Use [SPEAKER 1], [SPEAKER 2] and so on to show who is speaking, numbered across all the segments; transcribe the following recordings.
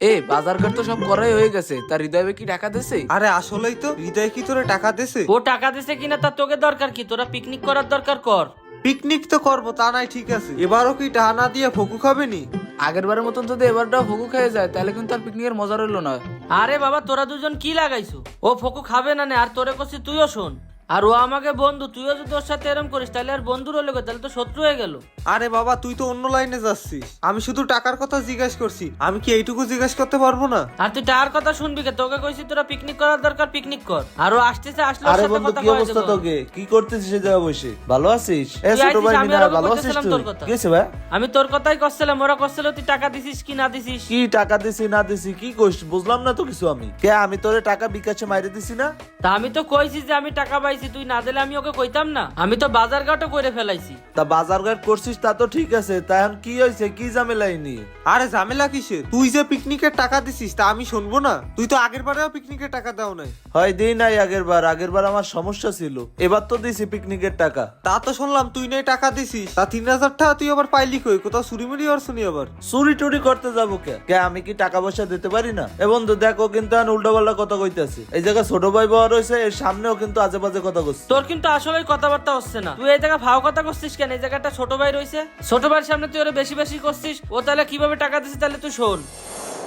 [SPEAKER 1] এ বাজার ঘাট তো সব করাই হয়ে গেছে। তার হৃদয় কি টাকা দিছে?
[SPEAKER 2] আরে আসলেই তো হৃদয় কি তোরে টাকা দেছে?
[SPEAKER 3] ও টাকা দিছে কিনা তার তোকে দরকার কি? তোরা পিকনিক করার দরকার কর।
[SPEAKER 2] পিকনিক তো করব তা নাই ঠিক আছে। এবারও কি টাকা না দিয়ে ফকু খাবে নি?
[SPEAKER 1] আগের মতন যদি এবারটাও ফুকু খেয়ে যায় তাহলে কিন্তু আর পিকনিকের মজা রইল না।
[SPEAKER 3] আরে বাবা তোরা দুজন কি লাগাইছো? ও ফকু খাবে না নে আর তোরে করছি তুইও শোন। আর ও আমাকে বন্ধু তুইও যদি ওর সাথে এরম করিস তাহলে আর বন্ধু রইল? তাহলে তো শত্রু হয়ে গেল।
[SPEAKER 2] আরে বাবা তুই তো অন্য লাইনে যাচ্ছিস। আমি শুধু টাকার কথা জিজ্ঞেস করছি। আমি কি এইটুকু জিজ্ঞেস করতে পারব না?
[SPEAKER 3] আর তুই তার কথা শুনবি কে? তোকে কইছি তোরা পিকনিক করার দরকার পিকনিক কর। আর ও আসতেছে আসলে
[SPEAKER 4] আরে বন্ধু কি অবস্থা তোকে? কি করতেছিস এই জায়গায় বসে? ভালো আছিস? এ ছোট ভাই
[SPEAKER 3] আমি
[SPEAKER 4] মিনা ভালো আছিস তুই?
[SPEAKER 3] তোর কথা।
[SPEAKER 4] কি হয়েছে ভাই?
[SPEAKER 3] আমি তোর কথাই করছিলাম ওরা করছিল তুই টাকা দিছিস কি না দিছিস?
[SPEAKER 4] কি টাকা দিছি না দিছি কি কইস? বুঝলাম না তো কিছু আমি। কে আমি তোরে টাকা বিকাশে মাইরে দিছি না?
[SPEAKER 3] তা আমি তো কইছি যে আমি টাকা পাইছি তুই না দিলে আমি ওকে কইতাম না। আমি তো বাজার ঘাটও করে ফেলাইছি।
[SPEAKER 4] তা বাজার ঘাট করছিস তা তো ঠিক আছে। তা এখন কি হয়েছে? কি ঝামেলাই নিয়ে?
[SPEAKER 2] আরে ঝামেলা কিসের? তুই যে পিকনিকের টাকা দিছিস তা আমি শুনব না। তুই তো আগের বারেও পিকনিকের টাকা দাও নাই।
[SPEAKER 4] হয় দিই নাই আগের বার। আগের বার আমার সমস্যা ছিল। এবার তো দিছি পিকনিকের টাকা।
[SPEAKER 2] তা তো শুনলাম তুই নাই টাকা দিছিস। তা তিন হাজার টাকা তুই আবার পাইলি কই? কোথাও চুরিমুরি আর শুনি আবার?
[SPEAKER 4] চুরি টুরি করতে যাব কে? কে আমি কি টাকা পয়সা দিতে পারি না? এ বন্ধু দেখো কিন্তু এখন উল্টো পাল্টা কথা কইতেছি। এই জায়গায় ছোট ভাই বড় রয়েছে এর সামনেও কিন্তু আজে বাজে কথা করছে
[SPEAKER 3] তোর কিন্তু আসলে কথাবার্তা হচ্ছে না। তুই এই জায়গা ভাও কথা করছিস কেন? এই জায়গাটা ছোট ভাই রয়েছে ছোট ভাইয়ের সামনে তুই ওরা বেশি বেশি করছিস ও তাহলে কীভাবে টাকা দিছিস তাহলে তুই শোন।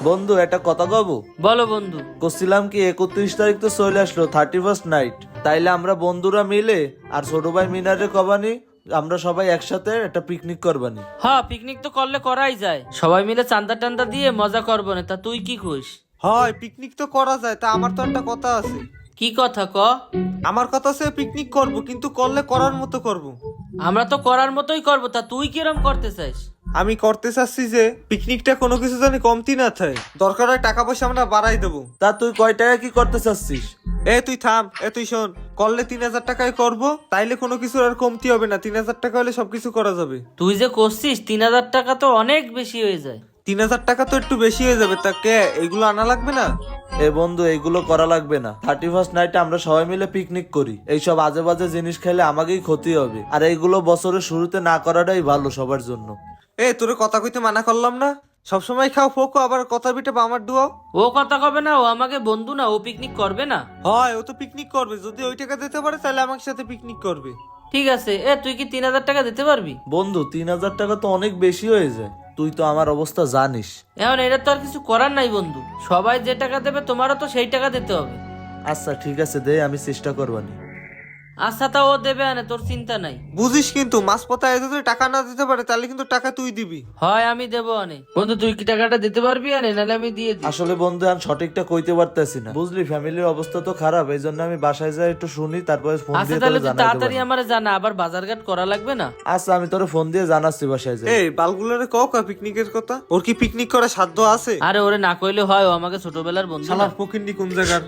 [SPEAKER 4] বন্ধু একটা কথা কব?
[SPEAKER 3] বলো বন্ধু।
[SPEAKER 4] করছিলাম কি একত্রিশ তারিখ তো চলে আসলো থার্টি ফার্স্ট নাইট তাইলে আমরা বন্ধুরা মিলে আর ছোট ভাই মিনারে কবানি আমরা সবাই একসাথে একটা পিকনিক করবানি।
[SPEAKER 3] হ্যাঁ পিকনিক তো করলে করাই যায়। সবাই মিলে চান্দা টান্দা দিয়ে মজা করব না তা তুই কি খুশ
[SPEAKER 2] হয় পিকনিক তো করা যায় তা আমার তো একটা কথা আছে।
[SPEAKER 3] কি কথা ক?
[SPEAKER 2] আমার কথা আছে পিকনিক করব কিন্তু করলে করার মতো করব।
[SPEAKER 3] আমরা তো করার মতোই করব তা তুই কিরম করতে চাইস
[SPEAKER 2] আমি করতে চাচ্ছি যে পিকনিকটা কোনো কিছু জানি কমতি না থাকে দরকার হয় টাকা পয়সা আমরা বাড়াই দেবো।
[SPEAKER 4] তা তুই কয় টাকা কি করতে চাচ্ছিস?
[SPEAKER 2] এ তুই থাম এ তুই শোন করলে তিন হাজার টাকায় করব তাইলে কোনো কিছু আর কমতি হবে না তিন হাজার টাকা হলে সবকিছু করা যাবে।
[SPEAKER 3] তুই যে করছিস তিন হাজার টাকা তো অনেক বেশি হয়ে যায়।
[SPEAKER 2] তিন হাজার টাকা তো একটু বেশি হয়ে যাবে। তা কে? এগুলো আনা লাগবে না?
[SPEAKER 4] এ বন্ধু এইগুলো করা লাগবে না। থার্টি ফার্স্ট নাইটে আমরা সবাই মিলে পিকনিক করি। এইসব আজে বাজে জিনিস খেলে আমাকেই ক্ষতি হবে। আর এইগুলো বছরের শুরুতে না করাটাই ভালো সবার জন্য।
[SPEAKER 2] এ তোরে কথা কইতে মানা করলাম না? সবসময় খাও ফোকো আবার কথা বিটে আমার ডুয়াও
[SPEAKER 3] ও কথা কবে না ও আমাকে বন্ধু না ও পিকনিক করবে না।
[SPEAKER 2] হয় ও তো পিকনিক করবে। যদি ওই টাকা দিতে পারে তাহলে আমার সাথে পিকনিক করবে।
[SPEAKER 3] ঠিক আছে এ তুই কি তিন হাজার টাকা দিতে পারবি?
[SPEAKER 4] বন্ধু তিন হাজার টাকা তো অনেক বেশি হয়ে যায়। তুই তো আমার অবস্থা জানিস।
[SPEAKER 3] এখন এটা তো আর কিছু করার নাই বন্ধু। সবাই যে টাকা দেবে তোমারও তো সেই টাকা দিতে হবে।
[SPEAKER 4] আচ্ছা ঠিক আছে দে আমি চেষ্টা করবানি।
[SPEAKER 3] আচ্ছা তা ও দেবে আনে তোর চিন্তা নাই।
[SPEAKER 2] বুঝিস কিন্তু মাছ পথা যদি টাকা না দিতে পারে তাহলে কিন্তু টাকা তুই দিবি।
[SPEAKER 3] হয় আমি দেবো আনে। বন্ধু তুই কি টাকাটা দিতে পারবি আনে? নাহলে আমি দিয়ে দিই।
[SPEAKER 4] আসলে বন্ধু আমি সঠিকটা কইতে পারতেছি না। বুঝলি ফ্যামিলির অবস্থা তো খারাপ এই জন্য আমি বাসায় যাই একটু শুনি তারপরে ফোন
[SPEAKER 3] আচ্ছা
[SPEAKER 4] দিয়ে
[SPEAKER 3] তাহলে তুই তাড়াতাড়ি আমার জানা আবার বাজার ঘাট করা লাগবে না?
[SPEAKER 4] আচ্ছা আমি তোরে ফোন দিয়ে জানাচ্ছি বাসায় যাই।
[SPEAKER 2] এই বালগুলোরে কও কা পিকনিকের কথা? ওর কি পিকনিক করার সাধ্য আছে?
[SPEAKER 3] আরে ওরে না কইলে হয় ও আমাকে ছোটবেলার বন্ধু
[SPEAKER 2] ফকিন্নি কোন জায়গার?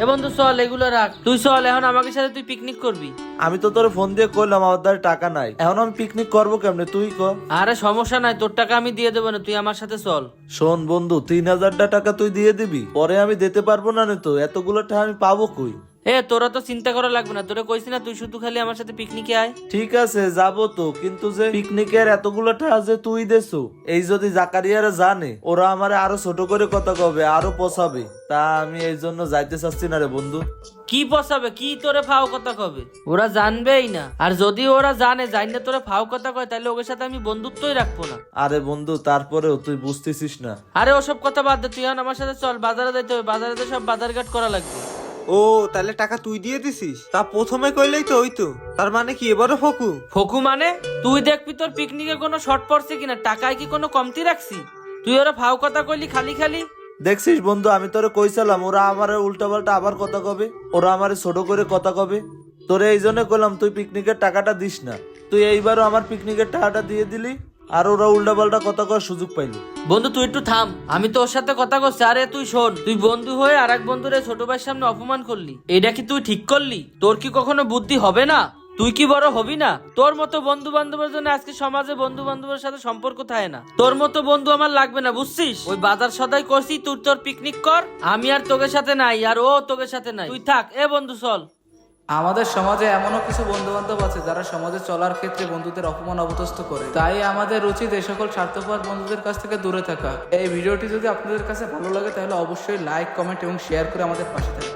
[SPEAKER 3] এ বন্ধু চল এগুলো রাখ। তুই চল এখন আমাকে সাথে তুই পিকনিক করবি।
[SPEAKER 4] আমি তো তোর ফোন দিয়ে কইলাম আমার দ্বারা টাকা নাই। এখন আমি পিকনিক করব কেমনে? তুই ক।
[SPEAKER 3] আরে সমস্যা নাই তোর টাকা আমি দিয়ে দেবো না তুই আমার সাথে চল।
[SPEAKER 4] শোন বন্ধু তিন হাজারটা টাকা তুই দিয়ে দিবি পরে আমি দিতে পারব না নে তো এতগুলো টাকা আমি পাবো কই?
[SPEAKER 3] এ তোরা তো চিন্তা করা লাগবে না। তোরা কইছি না তুই শুধু খালি আমার সাথে পিকনিকে আয়।
[SPEAKER 4] ঠিক আছে যাব তো। কিন্তু যে পিকনিকের এতগুলো টাকা যে তুই দেছো এই যদি জাকারিয়ারা জানে ওরা আমারে আরও ছোট করে কথা কবে আরও পোষাবে। তা আমি এই জন্য যাইতে চাচ্ছি না রে বন্ধু।
[SPEAKER 3] কি পসাবে কি তোরে ফাও কথা কবে? ওরা জানবেই না। আর যদি ওরা জানে জানি না তোরে ফাও কথা কয় তাহলে ওদের সাথে আমি বন্ধুত্বই রাখব না।
[SPEAKER 4] আরে বন্ধু তারপরেও তুই বুঝতেছিস না।
[SPEAKER 3] আরে ওসব কথা বাদ দে তুই এখন আমার সাথে চল বাজারে যাইতে হবে। বাজারে তো সব বাজার ঘাট করা লাগবে।
[SPEAKER 2] ও তাহলে টাকা তুই দিয়ে দিছিস? তা প্রথমে কইলেই তো ওই তো তার মানে কি এবারও ফকু?
[SPEAKER 3] ফকু মানে? তুই দেখবি তোর পিকনিকে কোনো শর্ট পড়ছে কিনা টাকায় কি কোনো কমতি রাখছি? তুই ওরা ফাও কথা কইলি খালি খালি?
[SPEAKER 4] দেখছিস বন্ধু আমি তোরে কইছিলাম ওরা আমার উল্টা পাল্টা আবার কথা কবে? ওরা আমারে ছোট করে কথা কবে? তোরে এই জন্য কইলাম তুই পিকনিকের টাকাটা দিস না। তুই এইবারও আমার পিকনিকের টাকাটা দিয়ে দিলি? আর ওরা উল্টা পাল্টা কথা করার সুযোগ পাইলি।
[SPEAKER 3] বন্ধু, তুই একটু থাম। আমি তো ওর সাথে কথা করছি আরে, তুই শোন, তুই বন্ধু হয়ে আর এক বন্ধুরে ছোট ভাইয়ের সামনে অপমান করলি। এটা কি তুই ঠিক করলি? তোর কি কখনো বুদ্ধি হবে না? তুই কি বড় হবি না? তোর মতো বন্ধু বান্ধবের জন্য আজকে সমাজে বন্ধু বান্ধবের সাথে সম্পর্ক থাকে না। তোর মতো বন্ধু আমার লাগবে না, বুঝছিস? ওই বাজার সদাই করছি, তুই তোর পিকনিক কর। আমি আর তোকে সাথে নাই, আর ও তোকে সাথে নাই। তুই থাক, এ বন্ধু, চল।
[SPEAKER 1] আমাদের সমাজে এমনও কিছু বন্ধু বান্ধব আছে যারা সমাজে চলার ক্ষেত্রে বন্ধুদের অপমান অবতস্ত করে। তাই আমাদের উচিত এই সকল স্বার্থপর বন্ধুদের কাছ থেকে দূরে থাকা। এই ভিডিওটি যদি আপনাদের কাছে ভালো লাগে, তাহলে অবশ্যই লাইক কমেন্ট এবং শেয়ার করে আমাদের পাশে থাকবে